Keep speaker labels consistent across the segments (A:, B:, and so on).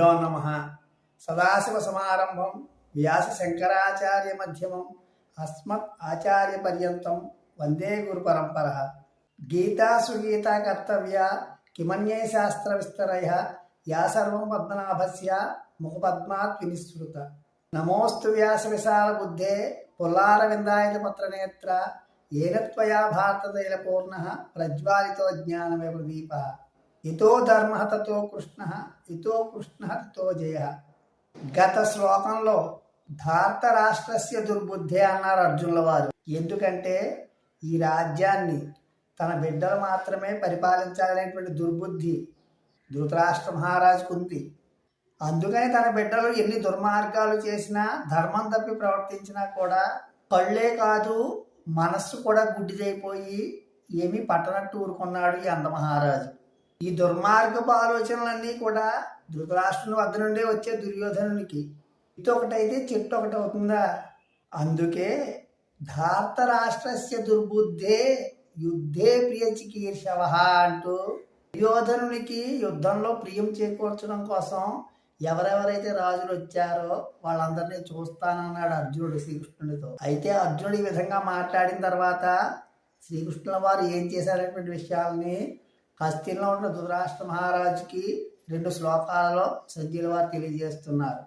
A: గురుభ్యో నమ. సదాశివ సమారంభం వ్యాస శంకరాచార్య మధ్యమం అస్మత్ ఆచార్య పర్యంతం వందే గురు పరంపర గీతా సుగీతా కర్తవ్య కిమన్యే శాస్త్ర విస్తరయ యా సర్వం పద్మనాభస్య ముఖపద్మాత్ వినిశ్రుత నమోస్తు వ్యాస విశాల బుద్ధే పుల్లార విందాయత పత్రనేత్ర. ఏనత్వయా త్వయా పూర్ణ ప్రజ్వాలితో జ్ఞానమే ప్రదీప. ఇతో ధర్మ తతో కృష్ణ ఇతో కృష్ణ తతో జయ. గత శ్లోకంలో భారత రాష్ట్రస్య దుర్బుద్ధి అన్నారు అర్జునుల వారు. ఎందుకంటే ఈ రాజ్యాన్ని తన బిడ్డలు మాత్రమే పరిపాలించాలనేటువంటి దుర్బుద్ధి ధృతరాష్ట్ర మహారాజుకు ఉంది అందుకని తన బిడ్డలు ఎన్ని దుర్మార్గాలు చేసినా ధర్మం తప్పి ప్రవర్తించినా కూడా కళ్ళే కాదు మనస్సు కూడా గుడ్డిదైపోయి ఏమీ పట్టనట్టు ఊరుకున్నాడు ఈ అందమహారాజు ఈ దుర్మార్గపు ఆలోచనలన్నీ కూడా ధృతరాష్ట్రుని వద్ద నుండే వచ్చే దుర్యోధనునికి. ఇది ఒకటైతే చెట్టు ఒకటి అవుతుందా? అందుకే ధార్తరాష్ట్రస్య దుర్బుద్ధే యుద్ధే ప్రియ చికీర్షవ అంటూ దుర్యోధనునికి యుద్ధంలో ప్రియం చేకూర్చడం కోసం ఎవరెవరైతే రాజులు వచ్చారో వాళ్ళందరినీ చూస్తానన్నాడు అర్జునుడు శ్రీకృష్ణుడితో. అయితే అర్జునుడు ఈ విధంగా మాట్లాడిన తర్వాత శ్రీకృష్ణుల వారు ఏం చేశారనేటువంటి విషయాల్ని హస్తిలో ఉన్న ధృతరాష్ట్ర మహారాజుకి రెండు శ్లోకాలలో సంజీల వారు తెలియజేస్తున్నారు.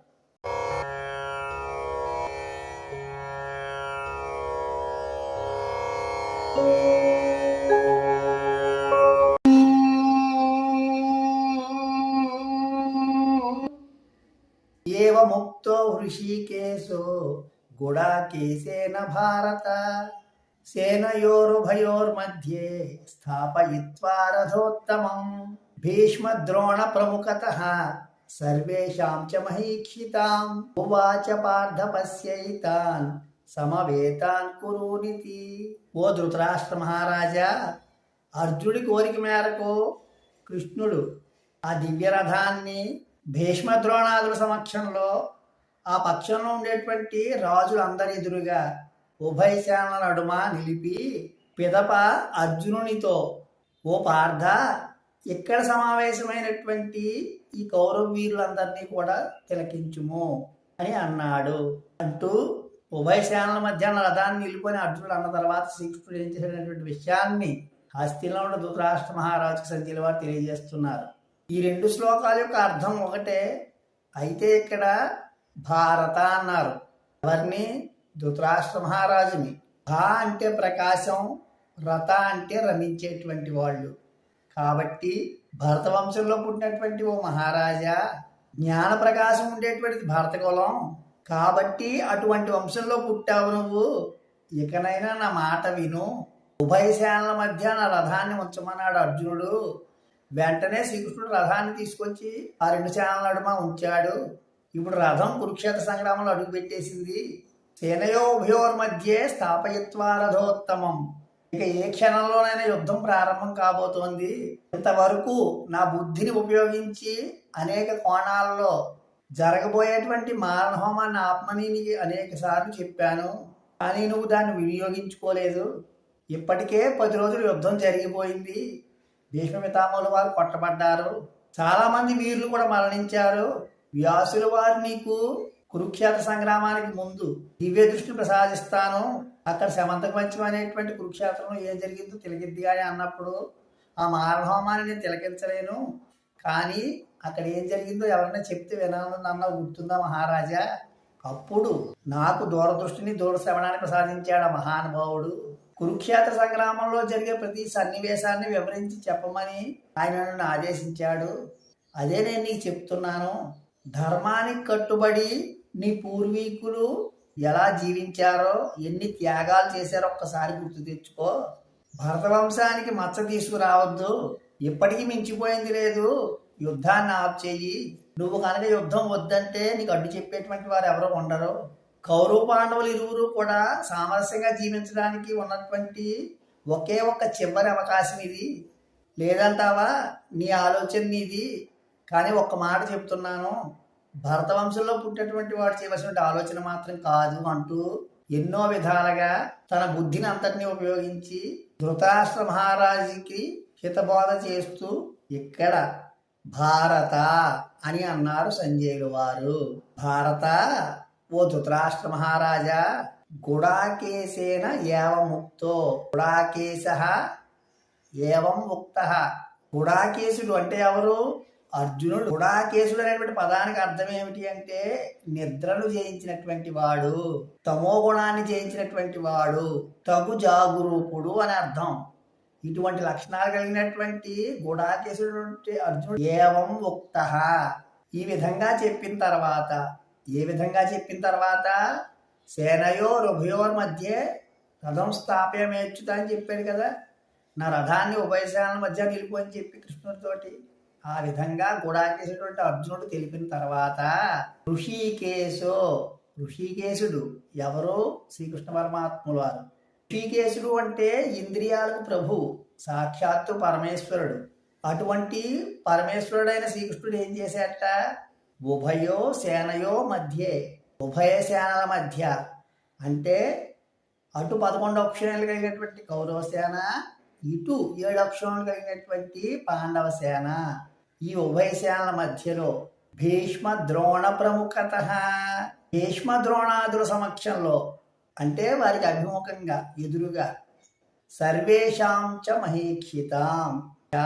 A: ఏవముక్తో హృషీకేశో గుడాకేశేన భారత. సేనయోరుభయోర్मध्ये स्थापयित्वा భీష్మద్రోణ ప్రముఖత సర్వేషాం చ మహీక్షితాం. ఉవాచ పార్థపస్యైతాన్ సమవేతాన్ కురునితి. ఓ ధృతరాష్ట్ర మహారాజా అర్జునుడి కోరిక మేరకు కృష్ణుడు ఆ దివ్యరథాన్ని భీష్మద్రోణాదుల సమక్షంలో ఆ పక్షంలో ఉండేటువంటి రాజులందరి ఎదురుగా ఉభయ నడుమ నిలిపి పిదప అర్జునునితో ఓ పార్థ ఇక్కడ సమావేశమైనటువంటి ఈ కౌరవ వీరులందరినీ కూడా తిలకించుము అని అన్నాడు. అంటూ ఉభయ సేనల మధ్య రథాన్ని నిలుపుకొని అర్జునుడు అన్న తర్వాత శ్రీకృష్ణుడు ఏం చేసినటువంటి విషయాన్ని హస్తిలో ఉన్న ధృతరాష్ట్ర మహారాజుకి సంజీల వారు తెలియజేస్తున్నారు. ఈ రెండు శ్లోకాల యొక్క అర్థం ఒకటే అయితే ఇక్కడ భారత అన్నారు. ఎవరిని? ధృతరాష్ట్ర మహారాజుని భా అంటే ప్రకాశం రథ అంటే రమించేటువంటి వాళ్ళు. కాబట్టి భరత వంశంలో పుట్టినటువంటి ఓ మహారాజా జ్ఞాన ప్రకాశం ఉండేటువంటిది భారత కులం. కాబట్టి అటువంటి వంశంలో పుట్టావు నువ్వు. ఇకనైనా నా మాట విను. ఉభయ సేనల మధ్య నా రథాన్ని ఉంచమన్నాడు అర్జునుడు. వెంటనే శ్రీకృష్ణుడు రథాన్ని తీసుకొచ్చి ఆ రెండు సేనల నడుమ ఉంచాడు. ఇప్పుడు రథం కురుక్షేత్ర సంగ్రామంలో అడుగుపెట్టేసింది. సేనయోభయోర్మధ్యే స్థాపయత్వా రథోత్తమం ఇక ఏ క్షణంలోనైనా యుద్ధం ప్రారంభం కాబోతోంది. ఇంతవరకు నా బుద్ధిని ఉపయోగించి అనేక కోణాల్లో జరగబోయేటువంటి మారణహోమాన్ని ఆత్మని నీకు అనేక సార్లు చెప్పాను. కానీ నువ్వు దాన్ని వినియోగించుకోలేదు. ఇప్పటికే పది రోజులు యుద్ధం జరిగిపోయింది. భీష్మ వారు కొట్టబడ్డారు. చాలామంది వీరులు కూడా మరణించారు. వ్యాసుల వారు నీకు కురుక్షేత్ర సంగ్రామానికి ముందు దివ్య దృష్టిని ప్రసాదిస్తాను. అక్కడ శమంతకు పంచం అనేటువంటి కురుక్షేత్రంలో ఏం జరిగిందో తిలకిద్ది కానీ అన్నప్పుడు ఆ మారణహోమాన్ని నేను తిలకించలేను. కానీ అక్కడ ఏం జరిగిందో ఎవరైనా చెప్తే వినాలని అన్న గుర్తుందా మహారాజా? అప్పుడు నాకు దూరదృష్టిని దూర శ్రవణాన్ని ప్రసాదించాడు ఆ మహానుభావుడు. కురుక్షేత్ర సంగ్రామంలో జరిగే ప్రతి సన్నివేశాన్ని వివరించి చెప్పమని ఆయన నన్ను ఆదేశించాడు. అదే నేను నీకు చెప్తున్నాను. ధర్మానికి కట్టుబడి నీ పూర్వీకులు ఎలా జీవించారో ఎన్ని త్యాగాలు చేశారో ఒక్కసారి గుర్తు తెచ్చుకో. భరత వంశానికి మచ్చ తీసుకురావద్దు. ఇప్పటికీ మించిపోయింది లేదు. యుద్ధాన్ని ఆఫ్ చెయ్యి. నువ్వు కనుక యుద్ధం వద్దంటే నీకు అడ్డు చెప్పేటువంటి వారు ఎవరు ఉండరు. కౌరవ పాండవులు ఇరువురు కూడా సామరస్యంగా జీవించడానికి ఉన్నటువంటి ఒకే ఒక్క చివరి అవకాశం ఇది. లేదంటావా? నీ ఆలోచన నీది. కానీ ఒక్క మాట చెప్తున్నాను. భరత వంశంలో పుట్టినటువంటి వాడు చేయవలసిన ఆలోచన మాత్రం కాదు అంటూ ఎన్నో విధాలుగా తన బుద్ధిని అంతటినీ ఉపయోగించి ధృతరాష్ట్ర మహారాజుకి హితబోధ చేస్తూ ఇక్కడ భారత అని అన్నారు సంజయులు వారు. భారత ఓ ధృతరాష్ట్ర మహారాజా గుడాకేశేన ఏవముక్తో గుడాకేశ ఏవం ముక్త? గుడాకేశుడు అంటే ఎవరు? అర్జునుడు గుడాకేశుడు అనేటువంటి పదానికి అర్థం ఏమిటి అంటే నిద్రను జయించినటువంటి వాడు తమో గుణాన్ని జయించినటువంటి వాడు తగు జాగురూపుడు అని అర్థం. ఇటువంటి లక్షణాలు కలిగినటువంటి గుడాకేశుడు అర్జునుడు ఏవం ఉక్త? ఈ విధంగా చెప్పిన తర్వాత ఏ విధంగా చెప్పిన తర్వాత? సేనయో రుభయోర్ మధ్య రథం స్థాపయమేచ్చుతా అని చెప్పాడు కదా. నా రథాన్ని ఉభయసేనల మధ్య నిలుపు అని చెప్పి కృష్ణుడితోటి ఆ విధంగా గుడాకేశుడు అర్జునుడు తెలిపిన తర్వాత ఋషికేశో ఋషికేశుడు ఎవరు? శ్రీకృష్ణ పరమాత్ముల వారు. ఋషికేశుడు అంటే ఇంద్రియాలకు ప్రభు సాక్షాత్తు పరమేశ్వరుడు. అటువంటి పరమేశ్వరుడైన శ్రీకృష్ణుడు ఏం చేశాట ఉభయో సేనయో మధ్యే ఉభయ సేనల మధ్య. అంటే అటు పదకొండు అక్షరాలు కలిగినటువంటి కౌరవ సేన ఇటు ఏడు అక్షరాలు కలిగినటువంటి పాండవ సేన. ఈ ఉభయశాల మధ్యలో భీష్మ ద్రోణ ప్రముఖత భీష్మ ద్రోణాదుల సమక్షంలో అంటే వారికి అభిముఖంగా ఎదురుగా సర్వేషాం చ మహీక్షితాం చ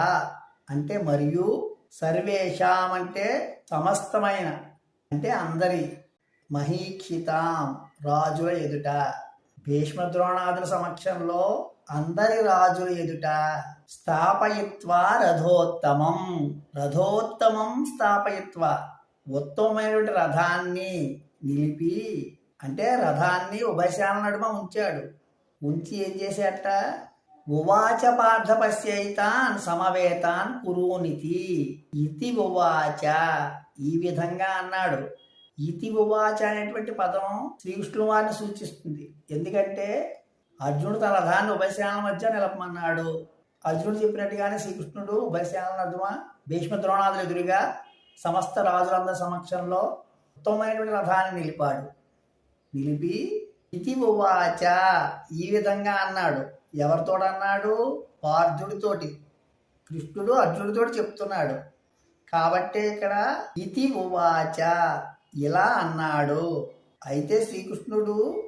A: అంటే మరియు సర్వేషాం అంటే సమస్తమైన అంటే అందరి మహీక్షితాం రాజుల ఎదుట. భీష్మ ద్రోణాదుల సమక్షంలో అందరి రాజుల ఎదుట. స్థాపయిత్వా రథోత్తమం. రథోత్తమం స్థాపయత్వ. ఉత్తమమైనటువంటి రథాన్ని నిలిపి అంటే రథాన్ని ఉభయశాల నడుమ ఉంచాడు. ఉంచి ఏం చేశాట ఉవాచ పార్థ పశ్యైతాన్ సమవేతాన్ కురూనితి. ఇతి ఉవాచ. ఈ విధంగా అన్నాడు. ఇతి ఉవాచ అనేటువంటి పదం శ్రీకృష్ణుల వారిని సూచిస్తుంది. ఎందుకంటే అర్జునుడు తన రథాన్ని ఉభయశాల మధ్య నిలపమన్నాడు. అర్జునుడు చెప్పినట్టుగానే శ్రీకృష్ణుడు ఉభయశాల నడుమ భీష్మ ద్రోణాదులు ఎదురుగా సమస్త రాజులందరి సమక్షంలో ఉత్తమమైనటువంటి రథాన్ని నిలిపాడు. నిలిపి ఇతి ఉవాచ ఈ విధంగా అన్నాడు. ఎవరితోడన్నాడు పార్థుడితోటి. కృష్ణుడు అర్జునుడితోటి చెప్తున్నాడు. కాబట్టే ఇక్కడ ఇతి ఉవాచ ఇలా అన్నాడు. అయితే శ్రీకృష్ణుడు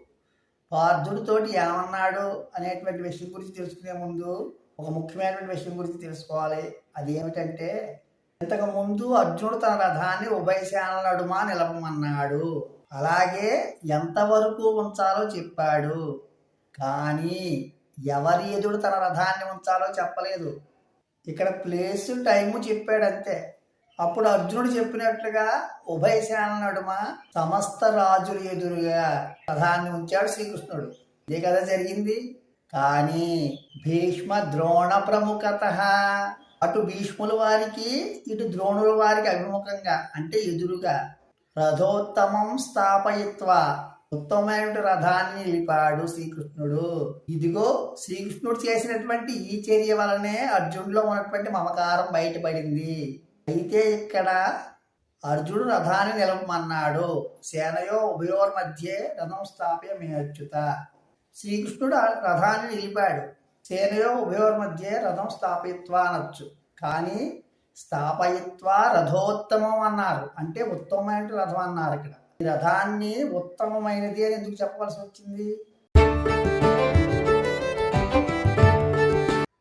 A: పార్థుడితోటి ఏమన్నాడు అనేటువంటి విషయం గురించి తెలుసుకునే ముందు ఒక ముఖ్యమైనటువంటి విషయం గురించి తెలుసుకోవాలి. అది ఏమిటంటే ఇంతకు ముందు అర్జునుడు తన రథాన్ని ఉభయశాల నడుమ నిలపమన్నాడు. అలాగే ఎంతవరకు ఉంచాలో చెప్పాడు. కానీ ఎవరి ఎదుడు తన రథాన్ని ఉంచాలో చెప్పలేదు. ఇక్కడ ప్లేస్ టైము చెప్పాడు అంతే అప్పుడు అర్జునుడు చెప్పినట్లుగా ఉభయశాల నడుమ సమస్త రాజుల ఎదురుగా రథాన్ని ఉంచాడు శ్రీకృష్ణుడు. ఇదే కదా జరిగింది. కానీ భీష్మ ద్రోణ ప్రముఖత అటు భీష్ముల వారికి ఇటు ద్రోణుల వారికి అభిముఖంగా అంటే ఎదురుగా రథోత్తమం స్థాపయిత్వ. ఉత్తమమైన రథాన్ని నిలిపాడు శ్రీకృష్ణుడు. ఇదిగో శ్రీకృష్ణుడు చేసినటువంటి ఈ చర్య వలనే అర్జునులో ఉన్నటువంటి మమకారం బయటపడింది. అయితే ఇక్కడ అర్జునుడు రథాన్ని నిలపమన్నాడు. సేనయో ఉభయోర్ మధ్య రథం స్థాప్య మేచ్యుత శ్రీకృష్ణుడు రథాన్ని నిలిపాడు. సేనయో ఉభయోర్ మధ్య రథం స్థాపయిత్వా అనొచ్చు కానీ స్థాపయిత్వా రథోత్తమం అన్నారు. అంటే ఉత్తమమైన రథం అన్నారు ఇక్కడ. ఈ రథాన్ని ఉత్తమమైనది అని ఎందుకు చెప్పవలసి వచ్చింది?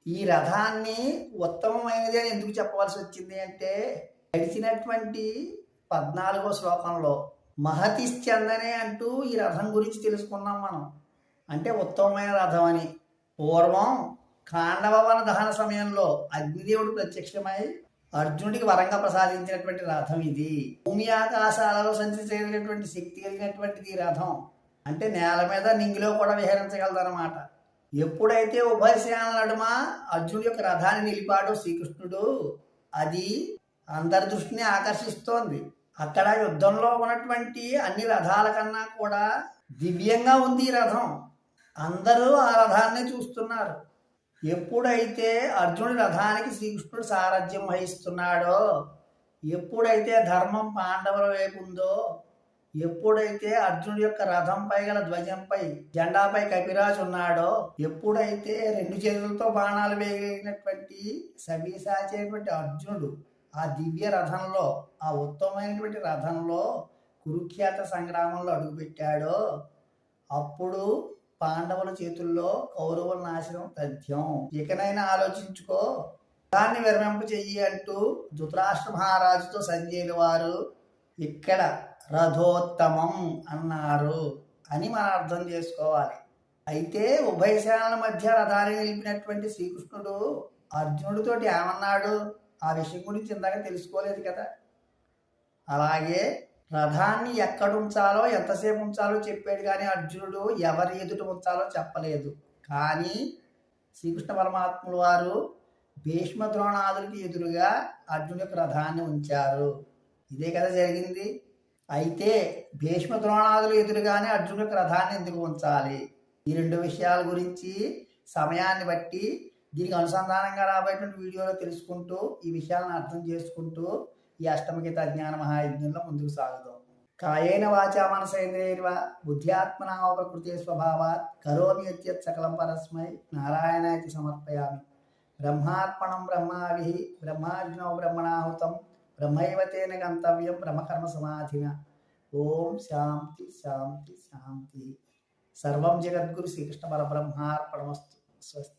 A: ఈ రథాన్ని ఉత్తమమైనది అని ఎందుకు చెప్పవలసి వచ్చింది అంటే గడిచినటువంటి పద్నాలుగో శ్లోకంలో మహతిశ్చందనే అంటూ ఈ రథం గురించి తెలుసుకున్నాం మనం. అంటే ఉత్తమమైన రథం అని. పూర్వం కాండవవన దహన సమయంలో అగ్నిదేవుడు ప్రత్యక్షమై అర్జునుడికి వరంగా ప్రసాదించినటువంటి రథం ఇది. భూమి ఆకాశాలలో సంచరించగలిగినటువంటి శక్తి కలిగినటువంటిది ఈ రథం. అంటే నేల మీద నింగిలో కూడా విహరించగలదన్నమాట. ఎప్పుడైతే ఉభయసేనల నడుమ అర్జునుడి యొక్క రథాన్ని నిలిపాడు శ్రీకృష్ణుడు అది అందరి దృష్టిని ఆకర్షిస్తోంది. అక్కడ యుద్ధంలో ఉన్నటువంటి అన్ని రథాల కన్నా కూడా దివ్యంగా ఉంది ఈ రథం. అందరూ ఆ రథాన్ని చూస్తున్నారు. ఎప్పుడైతే అర్జునుడి రథానికి శ్రీకృష్ణుడు సారథ్యం వహిస్తున్నాడో ఎప్పుడైతే ధర్మం పాండవుల వైపు ఉందో ఎప్పుడైతే అర్జునుడి యొక్క రథంపై గల ధ్వజంపై జెండాపై కపిరాజు ఉన్నాడో ఎప్పుడైతే రెండు చేతులతో బాణాలు వేయగలిగినటువంటి సవ్యసాచేటువంటి అర్జునుడు ఆ దివ్య రథంలో ఆ ఉత్తమమైనటువంటి రథంలో కురుఖ్యాత సంగ్రామంలో అడుగుపెట్టాడో అప్పుడు పాండవుల చేతుల్లో కౌరవుల నాశనం తథ్యం. ఇకనైనా ఆలోచించుకో. దాన్ని విరమింప చెయ్యి అంటూ ధృతరాష్ట్ర మహారాజుతో సంజయులు వారు ఇక్కడ రథోత్తమం అన్నారు అని మనం అర్థం చేసుకోవాలి. అయితే ఉభయ సేనల మధ్య రథాన్ని నిలిపినటువంటి శ్రీకృష్ణుడు అర్జునుడితోటి ఏమన్నాడు? ఆ విషయం గురించి ఇందాక తెలుసుకోలేదు కదా. అలాగే రథాన్ని ఎక్కడ ఉంచాలో ఎంతసేపు ఉంచాలో చెప్పాడు కానీ అర్జునుడు ఎవరి ఎదుట ఉంచాలో చెప్పలేదు. కానీ శ్రీకృష్ణ పరమాత్ముల వారు భీష్మ ద్రోణాదులకి ఎదురుగా అర్జునుడి యొక్క రథాన్ని ఉంచారు. ఇదే కదా జరిగింది. అయితే భీష్మ ద్రోణాదులు ఎదురుగానే అర్జునుడి యొక్క రథాన్ని ఎందుకు ఉంచాలి? ఈ రెండు విషయాల గురించి సమయాన్ని బట్టి దీనికి అనుసంధానంగా రాబోయేటువంటి వీడియోలో తెలుసుకుంటూ ఈ విషయాలను అర్థం చేసుకుంటూ ఈ అష్టమగీత జ్ఞాన మహాయజ్ఞంలో ముందుకు సాగుదాం కాయేన వాచా మనసేంద్రియర్వ బుద్ధ్యాత్మనా ప్రకృతి స్వభావాత్ కరోమి యత్యత్ సకలం పరస్మై నారాయణాయతి సమర్పయామి. బ్రహ్మార్పణం బ్రహ్మావి బ్రహ్మాగ్నో బ్రహ్మణాహుతం బ్రహ్మైవతేన గంతవ్యం బ్రహ్మకర్మ సమాధిన. ఓం శాంతి శాంతి శాంతి. సర్వం జగద్గురు శ్రీకృష్ణ పరబ్రహ్మార్పణమస్తు స్వస్తి.